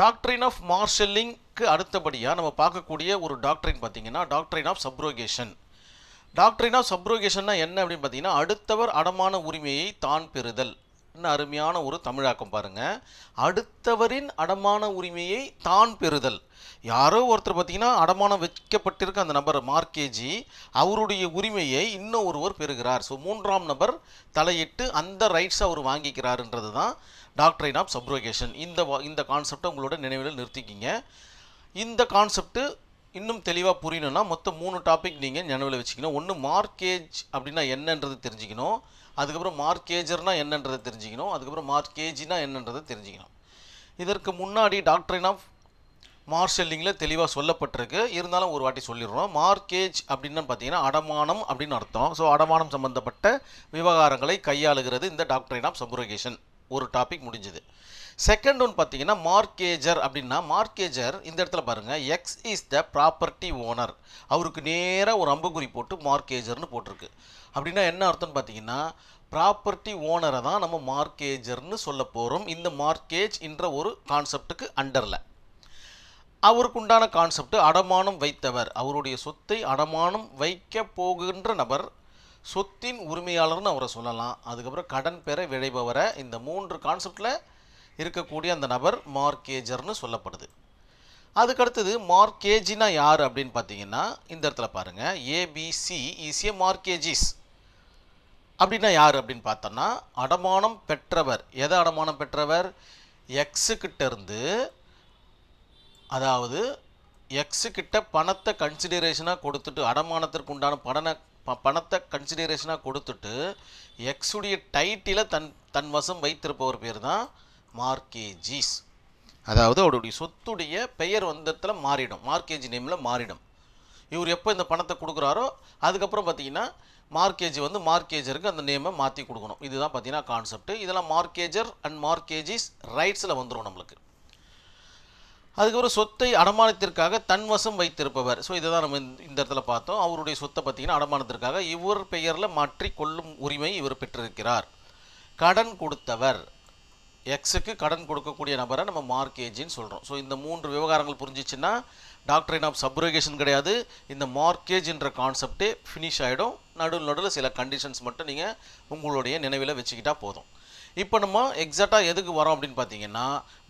டாக்டரின் ஆஃப் மார்ஷல்லிங்க்கு அடுத்தபடியாக நம்ம பார்க்கக்கூடிய ஒரு டாக்டரின் பார்த்தீங்கன்னா டாக்டரின் ஆஃப் சப்ரோகேஷன் டாக்டரின் ஆஃப் சப்ரோகேஷன்னா என்ன அப்படின்னு பார்த்தீங்கன்னா அடுத்தவர் அடமான உரிமையை தான் பெறுதல். அருமையான ஒரு தமிழாக்கம் பாருங்க. அடுத்தவரின் அடமான உரிமையை தான் பெறுதல். யாரோ ஒருத்தர் பார்த்தீங்கன்னா அடமானம் வைக்கப்பட்டிருக்க அந்த நபர் மார்க்கேஜி அவருடைய உரிமையை இன்னும் ஒருவர் பெறுகிறார். ஸோ மூன்றாம் நபர் தலையிட்டு அந்த ரைட்ஸை அவர் வாங்கிக்கிறாருன்றது தான் டாக்டரைன் ஆஃப் சப்ரோகேஷன். இந்த வா- இந்த கான்செப்டை உங்களோட நினைவில் நிறுத்திக்கிங்க. இந்த கான்செப்ட்டு இன்னும் தெளிவாக புரியணும்னா மொத்தம் மூணு டாபிக் நீங்கள் நினைவில் வச்சுக்கணும். ஒன்று மார்க்கேஜ் அப்படின்னா என்னன்றது தெரிஞ்சுக்கணும். அதுக்கப்புறம் மார்க்கேஜர்னா என்னன்றதை தெரிஞ்சுக்கணும். அதுக்கப்புறம் மார்க்கேஜினா என்னன்றதை தெரிஞ்சுக்கணும். இதற்கு முன்னாடி டாக்டரின் ஆஃப் மார்ஷல்லிங்கில் தெளிவாக சொல்லப்பட்டிருக்கு. இருந்தாலும் ஒரு வாட்டி சொல்லிடுறோம். மார்க்கேஜ் அப்படின்னு பார்த்தீங்கன்னா அடமானம் அப்படின்னு அர்த்தம். ஸோ அடமானம் சம்மந்தப்பட்ட விவகாரங்களை கையாளுகிறது இந்த டாக்டரின் ஆஃப் சப்ரோகேஷன் ஒரு டாபிக் முடிஞ்சது. செகண்ட் ஒன் பார்த்தீங்கன்னா மார்க்கேஜர் அப்படின்னா மார்க்கேஜர் இந்த இடத்துல பாருங்கள் X is the property owner அவருக்கு நேராக ஒரு அம்புக்குறி போட்டு மார்க்கேஜர்னு போட்டிருக்கு. அப்படின்னா என்ன அர்த்தம்னு பார்த்தீங்கன்னா ப்ராப்பர்ட்டி ஓனரை தான் நம்ம மார்க்கேஜர்னு சொல்ல போகிறோம் இந்த மார்க்கேஜ் என்ற ஒரு கான்செப்ட்டுக்கு அண்டரில் அவருக்கு உண்டான கான்செப்ட் அடமானம் வைத்தவர். அவருடைய சொத்தை அடமானம் வைக்க போகின்ற நபர் சொத்தின் உரிமையாளர்னு அவரை சொல்லலாம். அதுக்கப்புறம் கடன் பெற விழைபவரை இந்த மூன்று கான்செப்டில் இருக்கக்கூடிய அந்த நபர் மார்க்கேஜர்னு சொல்லப்படுது. அதுக்கடுத்தது மார்க்கேஜினா யார் அப்படின்னு பார்த்தீங்கன்னா இந்த இடத்துல பாருங்கள் ஏபிசி இஸ் e, மார்க்கேஜிஸ் அப்படின்னா யார் அப்படின்னு பார்த்தோன்னா அடமானம் பெற்றவர். எதை அடமானம் பெற்றவர்? எக்ஸு இருந்து அதாவது எக்ஸுக்கிட்ட பணத்தை கன்சிடரேஷனாக கொடுத்துட்டு அடமானத்திற்கு உண்டான பணனை ப பணத்தை கன்சிடரேஷனாக கொடுத்துட்டு எக்ஸுடைய டைட்டிலை தன் தன் வசம் வைத்திருப்பவர் பேர் தான் மார்க்கேஜிஸ். அதாவது அவருடைய சொத்துடைய பெயர் வந்தத்தில் மாறிடும். மார்க்கேஜ் நேமில் மாறிடும். இவர் எப்போ இந்த பணத்தை கொடுக்குறாரோ அதுக்கப்புறம் பார்த்தீங்கன்னா மார்க்கேஜ் வந்து மார்க்கேஜருக்கு அந்த நேமை மாற்றி கொடுக்கணும். இதுதான் பார்த்தீங்கன்னா கான்செப்ட் இதெல்லாம் மார்க்கேஜர் அண்ட் மார்க்கேஜிஸ் ரைட்ஸில் வந்துடும் நம்மளுக்கு. அதுக்கப்புறம் சொத்தை அடமானத்திற்காக தன்வசம் வைத்திருப்பவர். ஸோ இதை தான் நம்ம இந்த- இந்த இடத்துல பார்த்தோம். அவருடைய சொத்தை பார்த்தீங்கன்னா அடமானத்திற்காக இவர் பெயரில் மாற்றி கொள்ளும் உரிமை இவர் பெற்றிருக்கிறார். கடன் கொடுத்தவர். எக்ஸுக்கு கடன் கொடுக்கக்கூடிய நபரை நம்ம மார்க்கேஜின்னு சொல்கிறோம் ஸோ இந்த மூன்று விவகாரங்கள் புரிஞ்சிச்சுன்னா டாக்டரின் ஆஃப் சப்ரோகேஷன் கிடையாது. இந்த மார்க்கேஜ்ன்ற கான்செப்டே ஃபினிஷ் ஆகிடும் நடுவில் நடுவில் சில கண்டிஷன்ஸ் மட்டும் நீங்கள் உங்களுடைய நினைவில் வச்சுக்கிட்டா போதும். இப்போ நம்ம எக்ஸாக்டாக எதுக்கு வரோம் அப்படின்னு பார்த்தீங்கன்னா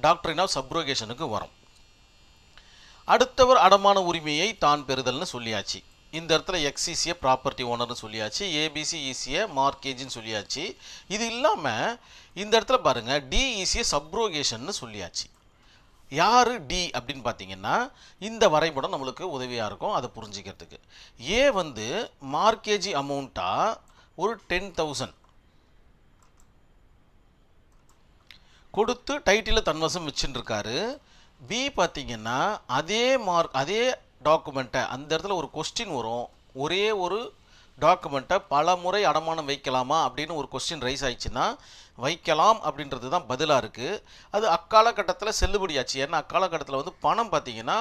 டாக்டரின் ஆஃப் சப்ரோகேஷனுக்கு வரோம். அடுத்தவர் அடமான உரிமையை தான் பெறுதல்னு சொல்லியாச்சு. இந்த இடத்துல எக்ஸிசிய ப்ராப்பர்ட்டி ஓனர்னு சொல்லியாச்சு. ஏபிசி மார்க்கேஜின்னு e, சொல்லியாச்சு. இது இல்லாமல் இந்த இடத்துல பாருங்கள் டி ஈசிய e, சப்ரோகேஷன்னு சொல்லியாச்சு. யார் டி அப்படின்னு பார்த்தீங்கன்னா இந்த வரைபடம் நம்மளுக்கு உதவியாக இருக்கும் அதை புரிஞ்சுக்கிறதுக்கு. ஏ வந்து மார்க்கேஜி அமௌண்ட்டாக ஒரு டென் தௌசண்ட் கொடுத்து டைட்டிலில் தன்வசம் வச்சுட்டுருக்காரு பி பார்த்தீங்கன்னா அதே மார்க் அதே டாக்குமெண்ட்டை அந்த இடத்துல ஒரு கொஸ்டின் வரும். ஒரே ஒரு டாக்குமெண்ட்டை பல முறை அடமானம் வைக்கலாமா அப்படின்னு ஒரு கொஸ்டின் ரைஸ் ஆயிடுச்சுன்னா வைக்கலாம் அப்படின்றது தான் பதிலாக இருக்குது அது அக்காலகட்டத்தில் செல்லுபடியாச்சு. ஏன்னா அக்காலகட்டத்தில் வந்து பணம் பார்த்தீங்கன்னா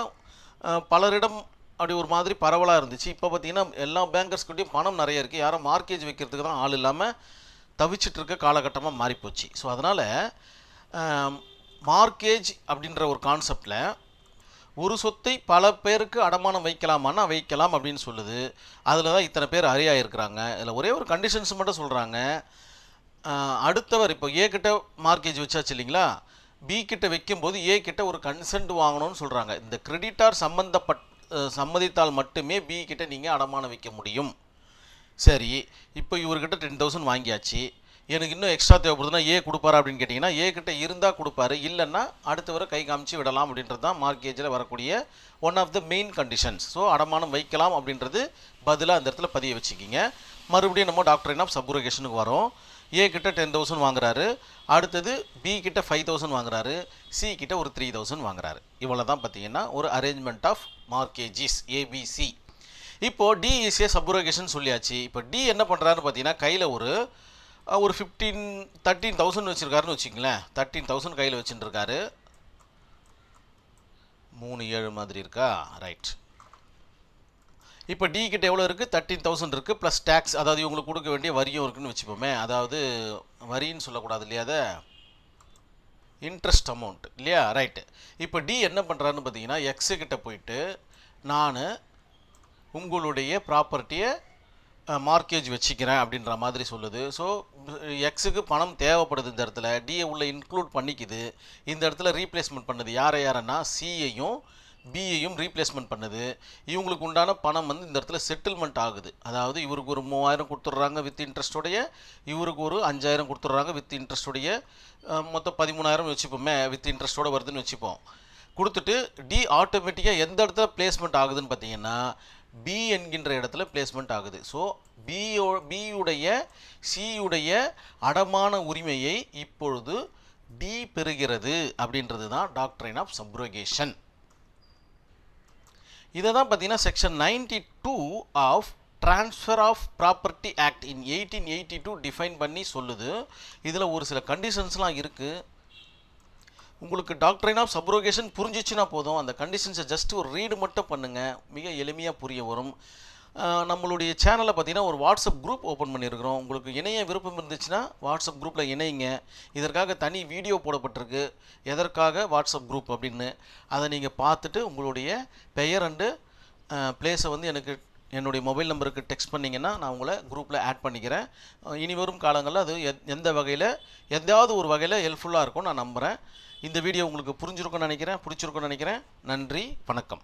பலரிடம் அப்படி ஒரு மாதிரி பரவலாக இருந்துச்சு. இப்போ பார்த்திங்கன்னா எல்லா பேங்கர்ஸ்கிட்டையும் பணம் நிறைய இருக்குது யாரும் மார்க்கேஜ் வைக்கிறதுக்கு தான் ஆள் இல்லாமல் தவிச்சிட்டு இருக்க காலகட்டமாக மாறிப்போச்சு. ஸோ அதனால் மார்க்கேஜ் அப்படின்ற ஒரு கான்செப்டில் ஒரு சொத்தை பல பேருக்கு அடமானம் வைக்கலாமான்னா வைக்கலாம் அப்படின்னு சொல்லுது. அதில் தான் இத்தனை பேர் அறியா இருக்கிறாங்க இதில் ஒரே ஒரு கண்டிஷன்ஸ் மட்டும் சொல்கிறாங்க அடுத்தவர் இப்போ ஏ கிட்ட மார்க்கேஜ் வச்சாச்சு இல்லைங்களா? பி கிட்ட வைக்கும்போது ஏ கிட்ட ஒரு கன்சென்ட் வாங்கணும்னு சொல்கிறாங்க இந்த கிரெடிட்டார் சம்மந்தப்பட் சம்மதித்தால் மட்டுமே பி கிட்ட நீங்கள் அடமானம் வைக்க முடியும். சரி இப்போ இவர்கிட்ட டென் தௌசண்ட் வாங்கியாச்சு. எனக்கு இன்னும் எக்ஸ்ட்ரா தேவைப்படுதுன்னா ஏ கொடுப்பாரா அப்படின்னு கேட்டிங்கன்னா ஏ கிட்ட இருந்தால் கொடுப்பாரு. இல்லைன்னா அடுத்தவரை கை காமிச்சு விடலாம் அப்படின்றது தான் மார்க்கேஜில் வரக்கூடிய one of the main conditions so அடமானம் வைக்கலாம் அப்படின்றது பதிலாக அந்த இடத்துல பதிய வச்சுக்கிங்க. மறுபடியும் நம்ம டாக்டர் என்ன சப்ரோகேஷனுக்கு வரோம். ஏ கிட்ட டென் தௌசண்ட் வாங்குறாரு. அடுத்தது பி கிட்ட ஃபைவ் தௌசண்ட் வாங்குறாரு. சி கிட்ட ஒரு த்ரீ தௌசண்ட் வாங்குறாரு. இவ்வளோ தான் பார்த்தீங்கன்னா ஒரு அரேஞ்ச்மெண்ட் ஆஃப் மார்க்கேஜிஸ் ஏபிசி இப்போது டி ஈஸியாக சப்ரோகேஷன் சொல்லியாச்சு. இப்போ டி என்ன பண்ணுறாருன்னு பார்த்தீங்கன்னா கையில் ஒரு ஒரு ஃபிஃப்டீன் தேர்ட்டீன் தௌசண்ட் வச்சுருக்காருன்னு வச்சுங்களேன் தேர்ட்டீன் தௌசண்ட் கையில் வச்சுட்டுருக்காரு. மூணு ஏழு மாதிரி இருக்கா? ரைட் இப்போ டி கிட்ட எவ்வளோ இருக்குது தேர்ட்டீன் தௌசண்ட் இருக்குது ப்ளஸ் டேக்ஸ் அதாவது இவங்களுக்கு கொடுக்க வேண்டிய வரியும் இருக்குதுன்னு வச்சுப்போமே. அதாவது வரின்னு சொல்லக்கூடாது இல்லையா அதை? இன்ட்ரெஸ்ட் அமௌண்ட் இல்லையா? ரைட்டு இப்போ டி என்ன பண்ணுறாருன்னு பார்த்தீங்கன்னா எக்ஸு கிட்ட போயிட்டு நான் உங்களுடைய ப்ராப்பர்ட்டியை மார்க்கேஜ் வச்சுக்கிறேன் அப்படின்ற மாதிரி சொல்லுது. ஸோ எக்ஸுக்கு பணம் தேவைப்படுது இந்த இடத்துல. டிஏ உள்ள இன்க்ளூட் பண்ணிக்குது. இந்த இடத்துல ரீப்ளேஸ்மெண்ட் பண்ணுது. யாரை யாரன்னா சியையும் பிஏயும் ரீப்ளேஸ்மெண்ட் பண்ணுது. இவங்களுக்கு உண்டான பணம் வந்து இந்த இடத்துல செட்டில்மெண்ட் ஆகுது. அதாவது இவருக்கு ஒரு மூவாயிரம் கொடுத்துட்றாங்க வித் இன்ட்ரெஸ்டோடைய இவருக்கு ஒரு அஞ்சாயிரம் கொடுத்துட்றாங்க வித் இன்ட்ரெஸ்டோடைய மொத்தம் பதிமூணாயிரம் வச்சுப்போமே வித் இன்ட்ரெஸ்ட்டோட வருதுன்னு வச்சுப்போம். கொடுத்துட்டு டி ஆட்டோமேட்டிக்காக எந்த இடத்துல பிளேஸ்மெண்ட் ஆகுதுன்னு பார்த்தீங்கன்னா பி என்கின்ற இடத்துல பிளேஸ்மெண்ட் ஆகுது. ஸோ பியோ பியுடைய சியுடைய அடமான உரிமையை இப்பொழுது டி பெறுகிறது அப்படின்றது தான் டாக்டரைன் ஆஃப் சப்ரோகேஷன் இதை தான் பார்த்தீங்கன்னா section ninety two of transfer of property act in eighteen eighty two define பண்ணி சொல்லுது. இதில் ஒரு சில கண்டிஷன்ஸ்லாம் இருக்குது உங்களுக்கு டாக்டரைன் ஆஃப் சப்ரோகேஷன் புரிஞ்சிச்சுன்னா போதும். அந்த கண்டிஷன்ஸை ஜஸ்ட் ஒரு ரீடு மட்டும் பண்ணுங்கள் மிக எளிமையாக புரிய வரும். நம்மளுடைய சேனலில் பார்த்தீங்கன்னா ஒரு வாட்ஸ்அப் குரூப் ஓப்பன் பண்ணியிருக்கிறோம். உங்களுக்கு இணைய விருப்பம் இருந்துச்சுன்னா வாட்ஸ்அப் குரூப்பில் இணையுங்க. இதற்காக தனி வீடியோ போடப்பட்டிருக்கு. எதற்காக வாட்ஸ்அப் குரூப் அப்படின்னு. அதை நீங்கள் பார்த்துட்டு உங்களுடைய பெயர் அண்டு பிளேஸை வந்து எனக்கு என்னுடைய மொபைல் நம்பருக்கு டெக்ஸ்ட் பண்ணிங்கன்னா நான் உங்களை குரூப்பில் ஆட் பண்ணிக்கிறேன். இனி வரும் காலங்களில் அது எத்- எந்த வகையில் எந்தாவது ஒரு வகையில் ஹெல்ப்ஃபுல்லாக இருக்கும் நான் நம்புகிறேன் இந்த வீடியோ உங்களுக்கு புரிஞ்சிருக்கும்னு நினைக்கிறேன் பிடிச்சிருக்கும்னு நினைக்கிறேன். நன்றி வணக்கம்.